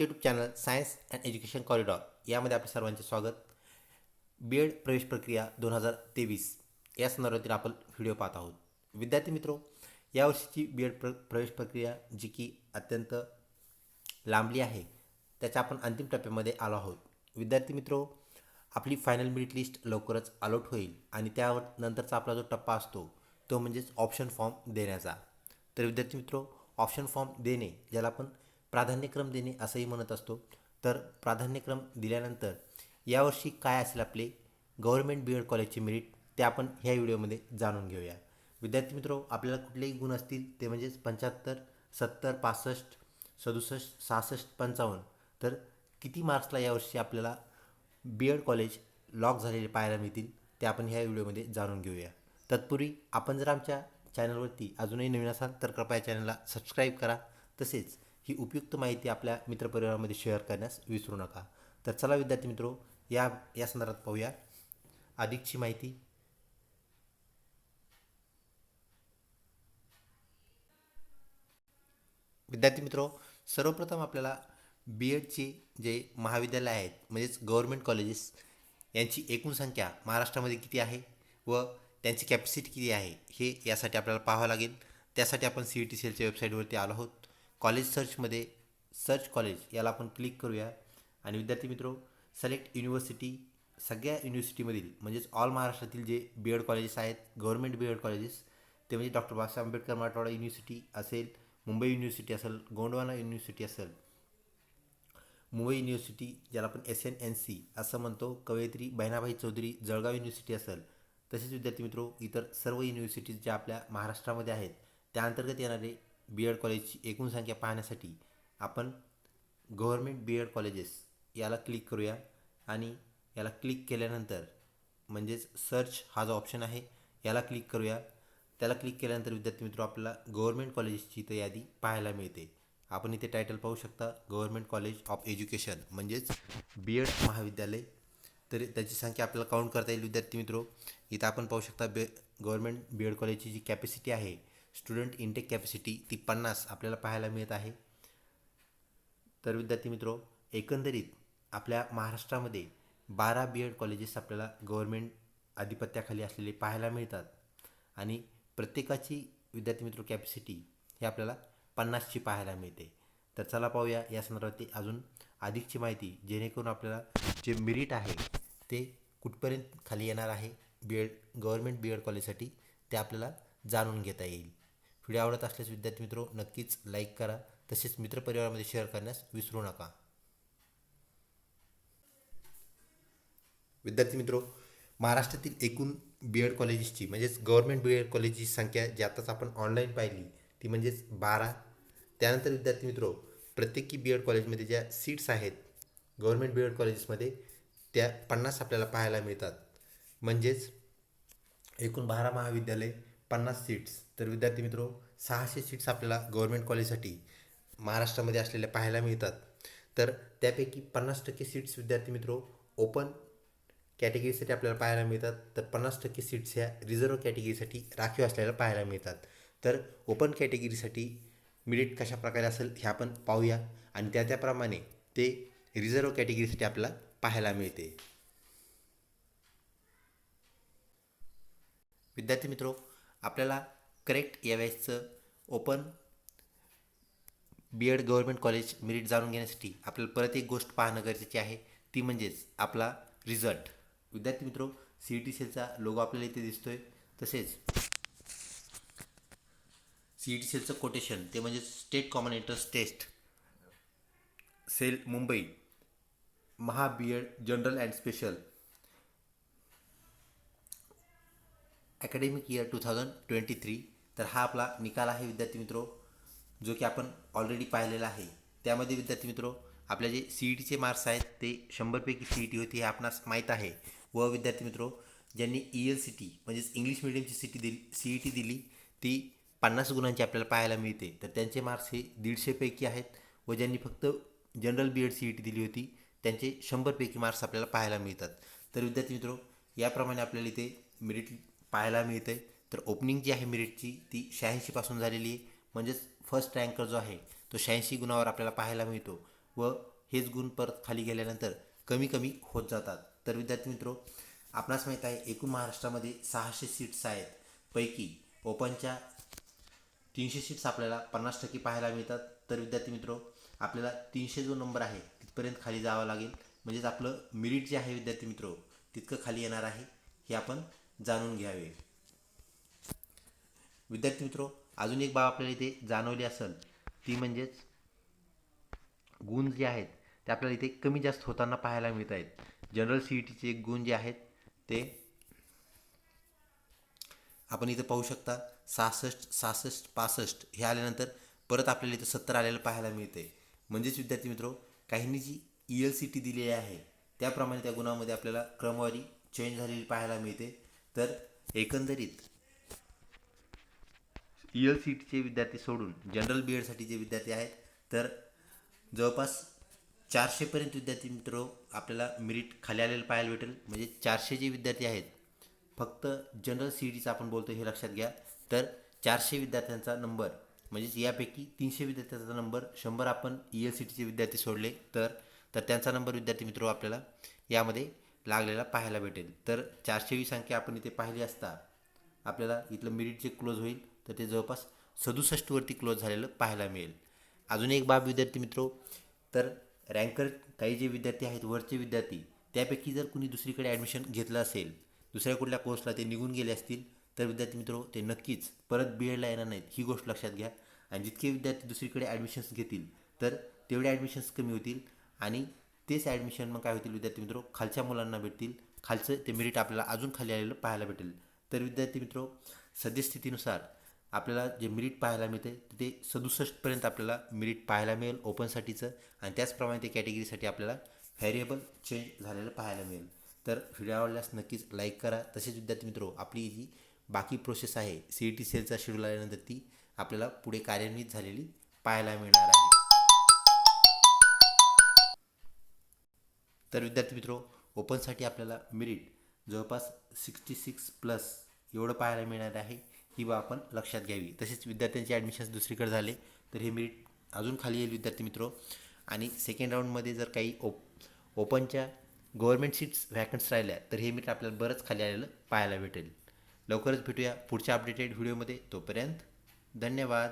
YouTube channel science and education corridor यामध्ये आपल्या सर्वांचे स्वागत. बी एड प्रवेश प्रक्रिया दोन हजार तेवीस. या संदर्भातील आपण व्हिडिओ पाहत आहोत. विद्यार्थी मित्रो यावर्षीची बी एड प्र प्रवेश प्रक्रिया जी की अत्यंत लांबली आहे त्याच्या आपण अंतिम टप्प्यामध्ये आलो आहोत. विद्यार्थी मित्रो आपली फायनल मेरिट लिस्ट लवकरच अलॉट होईल आणि त्यावर नंतरचा आपला जो टप्पा असतो तो म्हणजेच ऑप्शन फॉर्म देण्याचा. तर विद्यार्थी मित्रो ऑप्शन फॉर्म देणे ज्याला आपण प्राधान्यक्रम देणे असंही म्हणत असतो. तर प्राधान्यक्रम दिल्यानंतर यावर्षी काय असेल आपले गव्हर्मेंट बी एड कॉलेजचे मेरिट ते आपण ह्या व्हिडिओमध्ये जाणून घेऊया. विद्यार्थी मित्रो आपल्याला कुठलेही गुण असतील ते म्हणजेच पंच्याहत्तर सत्तर पासष्ट सदुसष्ट सहासष्ट पंचावन्न तर किती मार्क्सला यावर्षी आपल्याला बी एड कॉलेज लॉक झालेले पाहायला मिळतील ते आपण ह्या व्हिडिओमध्ये जाणून घेऊया. तत्पूर्वी आपण जर आमच्या चॅनलवरती अजूनही नवीन असाल तर कृपया चॅनलला सबस्क्राईब करा. तसेच ही उपयुक्त माहिती आपल्या मित्रपरिवारामध्ये शेअर करण्यास विसरू नका. तर चला विद्यार्थी मित्रो या या संदर्भात पाहूया. अधिकची माहिती. विद्यार्थी मित्रो सर्वप्रथम आपल्याला बी एडचे जे महाविद्यालय आहेत म्हणजेच गव्हर्मेंट कॉलेजेस यांची एकूण संख्या महाराष्ट्रामध्ये किती आहे व त्यांची कॅपॅसिटी किती आहे हे यासाठी आपल्याला पाहावं लागेल. त्यासाठी आपण सी ई टी सी एलच्या वेबसाईटवरती आलो आहोत. कॉलेज सर्चमध्ये सर्च कॉलेज याला आपण क्लिक करूया. आणि विद्यार्थी मित्रो सिलेक्ट युनिव्हर्सिटी सगळ्या युनिव्हर्सिटीमधील म्हणजेच ऑल महाराष्ट्रातील जे बी एड कॉलेजेस आहेत गव्हर्मेंट बी एड कॉलेजेस ते म्हणजे डॉक्टर बाबासाहेब आंबेडकर मराठवाडा युनिव्हर्सिटी असेल मुंबई युनिव्हर्सिटी असेल गोंडवाना युनिव्हर्सिटी असेल. मुंबई युनिव्हर्सिटी ज्याला आपण एस एन एन सी असं म्हणतो कवयित्री बहिणाबाई चौधरी जळगाव युनिव्हर्सिटी असेल. तसेच विद्यार्थी मित्रो इतर सर्व युनिव्हर्सिटीज ज्या आपल्या महाराष्ट्रामध्ये आहेत त्याअंतर्गत येणारे बी एड कॉलेजची एकूण संख्या पाहण्यासाठी आपण गव्हर्मेंट बी एड कॉलेजेस याला क्लिक करूया आणि याला क्लिक केल्यानंतर म्हणजेच सर्च हा जो ऑप्शन आहे याला क्लिक करूया. त्याला क्लिक केल्यानंतर विद्यार्थी मित्र आपल्याला गव्हर्मेंट कॉलेजेसची इथं यादी पाहायला मिळते. आपण इथे टायटल पाहू शकता गव्हर्मेंट कॉलेज ऑफ एज्युकेशन म्हणजेच बी एड महाविद्यालय. तर त्याची संख्या आपल्याला काउंट करता येईल विद्यार्थी मित्रो. इथं आपण पाहू शकता बे गव्हर्मेंट बी एड कॉलेजची जी कॅपॅसिटी आहे स्टुडंट इनटेक कॅपॅसिटी ती पन्नास आपल्याला पाहायला मिळत आहे. तर विद्यार्थी मित्रो एकंदरीत आपल्या महाराष्ट्रामध्ये बारा बी एड कॉलेजेस आपल्याला गव्हर्मेंट आधिपत्याखाली असलेले पाहायला मिळतात. आणि प्रत्येकाची विद्यार्थी मित्र कॅपॅसिटी ही आपल्याला पन्नासची पाहायला मिळते. तर चला पाहूया या संदर्भात अजून अधिकची माहिती जेणेकरून आपल्याला जे मिरिट आहे ते कुठपर्यंत खाली येणार आहे B Ed government B Ed कॉलेजसाठी ते आपल्याला जाणून घेता येईल. व्हिडिओ आवडत असल्यास विद्यार्थी मित्रो नक्कीच लाईक करा. तसेच मित्रपरिवारामध्ये शेअर करण्यास विसरू नका. विद्यार्थी मित्रो महाराष्ट्रातील एकूण बी एड कॉलेजेसची म्हणजेच गव्हर्मेंट बी एड कॉलेजची संख्या जी आताच आपण ऑनलाईन पाहिली ती म्हणजेच बारा. त्यानंतर विद्यार्थी मित्रो प्रत्येकी बी एड कॉलेजमध्ये ज्या सीट्स आहेत गव्हर्मेंट बी एड कॉलेजेसमध्ये त्या पन्नास आपल्याला पाहायला मिळतात. म्हणजेच एकूण बारा महाविद्यालय पन्नास सीट्स तर विद्यार्थी मित्रो सहाशे सीट्स आपल्याला गव्हर्मेंट कॉलेजसाठी महाराष्ट्रामध्ये असलेल्या पाहायला मिळतात. तर त्यापैकी पन्नास टक्के सीट्स विद्यार्थी मित्रो ओपन कॅटेगरीसाठी आपल्याला पाहायला मिळतात. तर पन्नास टक्के सीट्स ह्या रिझर्व कॅटेगरीसाठी राखीव असलेल्या पाहायला मिळतात. तर ओपन कॅटेगरीसाठी मिरिट कशा प्रकारे असेल हे आपण पाहूया आणि त्या त्याप्रमाणे ते रिझर्व कॅटेगरीसाठी आपल्याला पाहायला मिळते. विद्यार्थी मित्रो आपल्याला करेक्ट या वेळेसचं open B Ed government college merit जाणून घेण्यासाठी आपल्याला परत एक गोष्ट पाहणं गरजेची आहे. ती म्हणजेच आपला रिझल्ट विद्यार्थी मित्रो सी ई टी सेलचा लोगो आपल्याला इथे दिसतोय. तसेच सी ई टी सेलचं कोटेशन ते म्हणजे state common entrance test cell Mumbai Maha B Ed general and special academic year two thousand twenty three तर हा आपला निकाल आहे विद्यार्थी मित्रो जो की आपण ऑलरेडी पाहिलेला आहे. त्यामध्ये विद्यार्थी मित्रो आपल्या जे सी ई टीचे मार्क्स आहेत ते शंभरपैकी सी ई टी होती हे आपणास माहीत आहे. व विद्यार्थी मित्रो ज्यांनी ई एल सी टी म्हणजेच इंग्लिश मिडियमची सी टी दिली सी ई टी दिली ती पन्नास गुणांची आपल्याला पाहायला मिळते. तर त्यांचे मार्क्स हे दीडशेपैकी आहेत व ज्यांनी फक्त general B Ed C E T दिली होती त्यांचे शंभरपैकी मार्क्स आपल्याला पाहायला मिळतात. तर विद्यार्थी मित्रो याप्रमाणे आपल्याला इथे मेरिट पाहायला मिळते. तर ओपनिंग जी आहे मिरिटची ती शहाऐंशीपासून झालेली आहे. म्हणजेच फर्स्ट रँकर जो आहे तो शहाऐंशी गुणावर आपल्याला पाहायला मिळतो. व हेच गुण परत खाली गेल्यानंतर कमी कमी होत जातात. तर विद्यार्थी मित्रो आपणास माहीत आहे एकूण महाराष्ट्रामध्ये सहाशे सीट्स आहेत. पैकी ओपनच्या तीनशे सीट्स आपल्याला पन्नास टक्के पाहायला मिळतात. तर विद्यार्थी मित्रो आपल्याला तीनशे जो नंबर आहे तिथपर्यंत खाली जावं लागेल. म्हणजेच आपलं मिरिट जे आहे विद्यार्थी मित्रो तितकं खाली येणार आहे. हे आपण जाणून घ्यावे. विद्यार्थी मित्रो अजून एक बाब आपल्याला इथे जाणवली असेल ती म्हणजेच गुण जे आहेत ते आपल्याला इथे कमी जास्त होताना पाहायला मिळत आहेत. जनरल सी ई टीचे गुण जे आहेत ते आपण इथं पाहू शकता सहासष्ट सहासष्ट पासष्ट हे आल्यानंतर परत आपल्याला इथं सत्तर आलेलं पाहायला मिळते म्हणजेच विद्यार्थी मित्रो काहींनी जी ई एल सी टी दिलेली आहे त्याप्रमाणे त्या गुणामध्ये आपल्याला क्रमवारी चेंज झालेली पाहायला मिळते. तर एकंदरीत ई एल सी टीचे विद्यार्थी सोडून जनरल बी एडसाठी जे विद्यार्थी आहेत तर जवळपास चारशेपर्यंत विद्यार्थी मित्र आपल्याला मेरिट खाली आलेलं पाहायला भेटेल. म्हणजे चारशे जे विद्यार्थी आहेत फक्त जनरल सी ई टीचा आपण बोलतो हे लक्षात घ्या. तर चारशे विद्यार्थ्यांचा नंबर म्हणजेच यापैकी तीनशे विद्यार्थ्यांचा नंबर शंभर आपण ई एल सी टीचे विद्यार्थी सोडले. तर तर त्यांचा नंबर विद्यार्थी मित्र आपल्याला यामध्ये लागलेला पाहायला भेटेल. तर चारशेवी संख्या आपण इथे पाहिली असता आपल्याला इथलं मिरिट जे क्लोज होईल तर ते जवळपास सदुसष्टवरती क्लोज झालेलं पाहायला मिळेल. अजून एक बाब विद्यार्थी मित्रो तर रँकर काही जे विद्यार्थी आहेत वरचे विद्यार्थी त्यापैकी जर कुणी दुसरीकडे ॲडमिशन घेतलं असेल दुसऱ्या कुठल्या कोर्सला ते निघून गेले असतील तर विद्यार्थी मित्रो ते नक्कीच परत बी एडला येणार नाहीत. ही गोष्ट लक्षात घ्या. आणि जितके विद्यार्थी दुसरीकडे ॲडमिशन्स घेतील तर तेवढे ॲडमिशन्स कमी होतील आणि तेच ॲडमिशन मग काय होतील? विद्यार्थी मित्रो खालच्या मुलांना भेटतील. खालचं ते मेरिट आपल्याला अजून खाली आलेलं पाहायला भेटेल. तर विद्यार्थी मित्रो सद्यस्थितीनुसार आपल्याला जे मेरिट पाहायला मिळते ते सदुसष्टपर्यंत आपल्याला मेरिट पाहायला मिळेल ओपनसाठीचं आणि त्याचप्रमाणे ते कॅटेगरीसाठी आपल्याला व्हॅरिएबल चेंज झालेलं पाहायला मिळेल. तर व्हिडिओ आवडल्यास नक्कीच लाईक करा. तसेच विद्यार्थी मित्रो आपली जी बाकी प्रोसेस आहे. सी ई टी सेलचा शेड्यूल आल्यानंतर ती आपल्याला पुढे कार्यान्वित झालेली पाहायला मिळणार आहे. तर विद्यार्थी मित्रो ओपनसाठी आपल्याला मेरिट जवळपास सिक्स्टी सिक्स प्लस एवढं पाहायला मिळणार आहे ही बाब आपण लक्षात घ्यावी. तसेच विद्यार्थ्यांचे ॲडमिशन्स दुसरीकडे झाले तर हे मेरिट अजून खाली येईल विद्यार्थी मित्रो. आणि सेकंड राऊंडमध्ये जर काही ओप ओपनच्या गव्हर्मेंट सीट्स व्हॅकन्स राहिल्या तर हे मेरिट आपल्याला बरंच खाली आलेलं पाहायला भेटेल. लवकरच भेटूया पुढच्या अपडेटेड व्हिडिओमध्ये तोपर्यंत धन्यवाद.